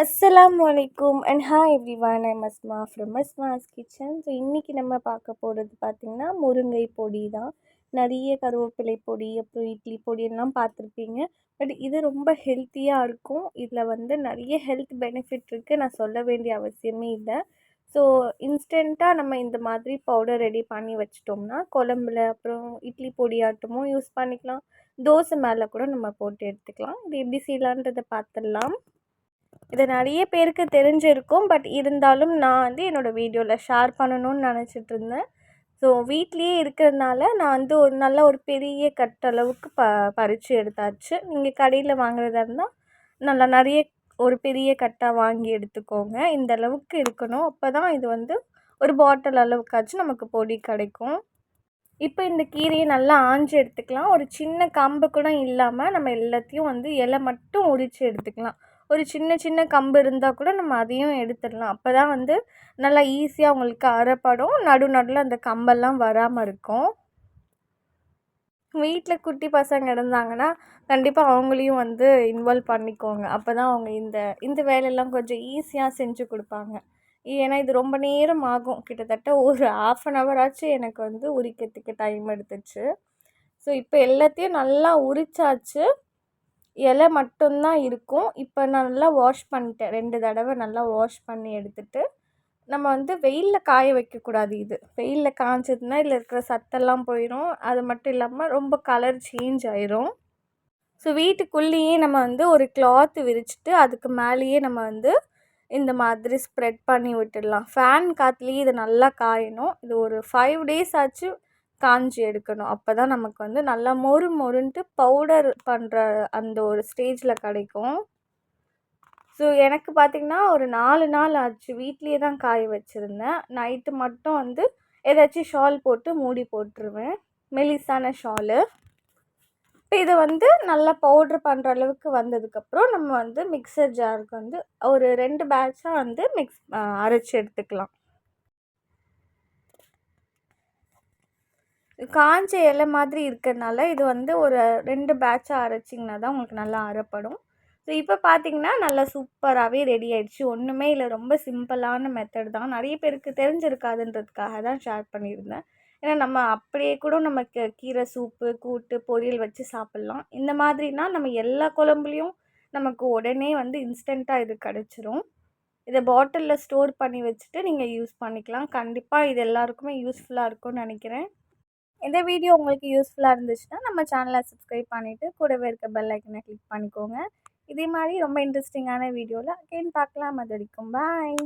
அஸ்லாம் வலைக்கும் and hi everyone I Masma from Masma's kitchen so இன்றைக்கி நம்ம பார்க்க போகிறது பார்த்திங்கன்னா முருங்கை பொடி தான். நிறைய கருவேப்பிலை பொடி அப்புறம் இட்லி பொடி எல்லாம் பார்த்துருப்பீங்க. பட் இது ரொம்ப ஹெல்த்தியாக இருக்கும். இதில் வந்து நிறைய ஹெல்த் பெனிஃபிட் இருக்குது நான் சொல்ல வேண்டிய அவசியமே இல்லை. ஸோ இன்ஸ்டண்ட்டாக நம்ம இந்த மாதிரி பவுடர் ரெடி பண்ணி வச்சிட்டோம்னா குழம்புல அப்புறம் இட்லி பொடியாட்டமும் யூஸ் பண்ணிக்கலாம். தோசை மேலே கூட நம்ம போட்டு எடுத்துக்கலாம். இது எப்படி செய்யலான்றதை பார்த்துடலாம். இது நிறைய பேருக்கு தெரிஞ்சிருக்கும். பட் இருந்தாலும் நான் வந்து என்னோடய வீடியோவில் ஷேர் பண்ணணும்னு நினச்சிட்டு இருந்தேன். ஸோ வீட்லேயே இருக்கிறதுனால நான் வந்து ஒரு நல்ல ஒரு பெரிய கட்டளவுக்கு ப பறித்து எடுத்தாச்சு. நீங்கள் கடையில் வாங்குறதா இருந்தால் நல்லா நிறைய ஒரு பெரிய கட்டாக வாங்கி எடுத்துக்கோங்க. இந்த அளவுக்கு இருக்கணும். அப்போ தான் இது வந்து ஒரு பாட்டில் அளவுக்காச்சும் நமக்கு பொடி கிடைக்கும். இப்போ இந்த கீரையை நல்லா ஆஞ்சி எடுத்துக்கலாம். ஒரு சின்ன கம்பு கூட இல்லாமல் நம்ம எல்லாத்தையும் வந்து இலை மட்டும் உரித்து எடுத்துக்கலாம். ஒரு சின்ன சின்ன கம்பு இருந்தால் கூட நம்ம அதையும் எடுத்துடலாம். அப்போ தான் வந்து நல்லா ஈஸியாக உங்களுக்கு அரைப்படும். நடு நடுவில் அந்த கம்பெல்லாம் வராமல் இருக்கும். வீட்டில் குட்டி பசங்க இருந்தாங்கன்னா கண்டிப்பாக அவங்களையும் வந்து இன்வால்வ் பண்ணிக்கோங்க. அப்போ தான் அவங்க இந்த இந்த வேலையெல்லாம் கொஞ்சம் ஈஸியாக செஞ்சு கொடுப்பாங்க. ஏன்னா இது ரொம்ப நேரம் ஆகும். கிட்டத்தட்ட ஒரு ஆஃப் அன் ஹவர் ஆச்சு எனக்கு வந்து உரிக்கிறதுக்கு டைம் எடுத்துச்சு. ஸோ இப்போ எல்லாத்தையும் நல்லா உரிச்சாச்சு. இலை மட்டும்தான் இருக்கும். இப்போ நான் நல்லா வாஷ் பண்ணிட்டேன். ரெண்டு தடவை நல்லா வாஷ் பண்ணி எடுத்துட்டு நம்ம வந்து வெயிலில் காய வைக்கக்கூடாது இது. வெயிலில் காய்ச்சதுன்னா இதில் இருக்கிற சத்தெல்லாம் போயிடும் அது மட்டும் இல்லாமல் ரொம்ப கலர் சேஞ்ச் ஆயிரும். ஸோ வீட்டுக்குள்ளேயே நம்ம வந்து ஒரு கிளாத் விரிச்சிட்டு அதுக்கு மேலேயே நம்ம வந்து இந்த மாதிரி ஸ்ப்ரெட் பண்ணி விட்டுடலாம். ஃபேன் காற்றுலேயே இது நல்லா காயணும். இது ஒரு ஃபைவ் டேஸ் ஆச்சு. காஞ்சி எடுக்கணும். அப்போ தான் நமக்கு வந்து நல்லா மொறு மொறுன்ட்டு பவுடர் பண்ணுற அந்த ஒரு ஸ்டேஜில் கிடைக்கும். ஸோ எனக்கு பார்த்திங்கன்னா ஒரு நாலு நாள் ஆச்சு வீட்லேயே தான் காய வச்சுருந்தேன். நைட்டு மட்டும் வந்து ஏதாச்சும் ஷால் போட்டு மூடி போட்டுருவேன். மெலிசான ஷாலு இப்போ இதை வந்து நல்லா பவுட்ரு பண்ணுற அளவுக்கு வந்ததுக்கப்புறம் நம்ம வந்து மிக்சர் ஜாருக்கு வந்து ஒரு ரெண்டு பேட்சாக வந்து மிக்ஸ் அரைச்சி எடுத்துக்கலாம். காஞ்ச இலை மாதிரி இருக்கிறதுனால இது வந்து ஒரு ரெண்டு பேட்சாக அரைச்சிங்கன்னா தான் உங்களுக்கு நல்லா அரைப்படும். ஸோ இப்போ பார்த்தீங்கன்னா நல்லா சூப்பராகவே ரெடி ஆயிடுச்சு. ஒன்றுமே இல்லை. ரொம்ப சிம்பிளான மெத்தட் தான். நிறைய பேருக்கு தெரிஞ்சிருக்காதுன்றதுக்காக தான் ஷேர் பண்ணியிருந்தேன். ஏன்னா நம்ம அப்படியே கூட நம்ம கீரை சூப்பு கூட்டு பொரியல் வச்சு சாப்பிட்லாம். இந்த மாதிரினா நம்ம எல்லா குழம்புலையும் நமக்கு உடனே வந்து இன்ஸ்டண்ட்டாக இது கிடச்சிரும். இதை பாட்டிலில் ஸ்டோர் பண்ணி வச்சுட்டு நீங்கள் யூஸ் பண்ணிக்கலாம். கண்டிப்பாக இது எல்லாருக்குமே யூஸ்ஃபுல்லாக இருக்கும்னு நினைக்கிறேன். இந்த வீடியோ உங்களுக்கு யூஸ்ஃபுல்லாக இருந்துச்சுன்னா நம்ம சேனலை சப்ஸ்கிரைப் பண்ணிவிட்டு கூடவே இருக்க பெல் ஐக்கனை கிளிக் பண்ணிக்கோங்க. இதே மாதிரி ரொம்ப இன்ட்ரெஸ்டிங்கான வீடியோவில் அகெயின் பார்க்கலாம். அது வரைக்கும் பாய்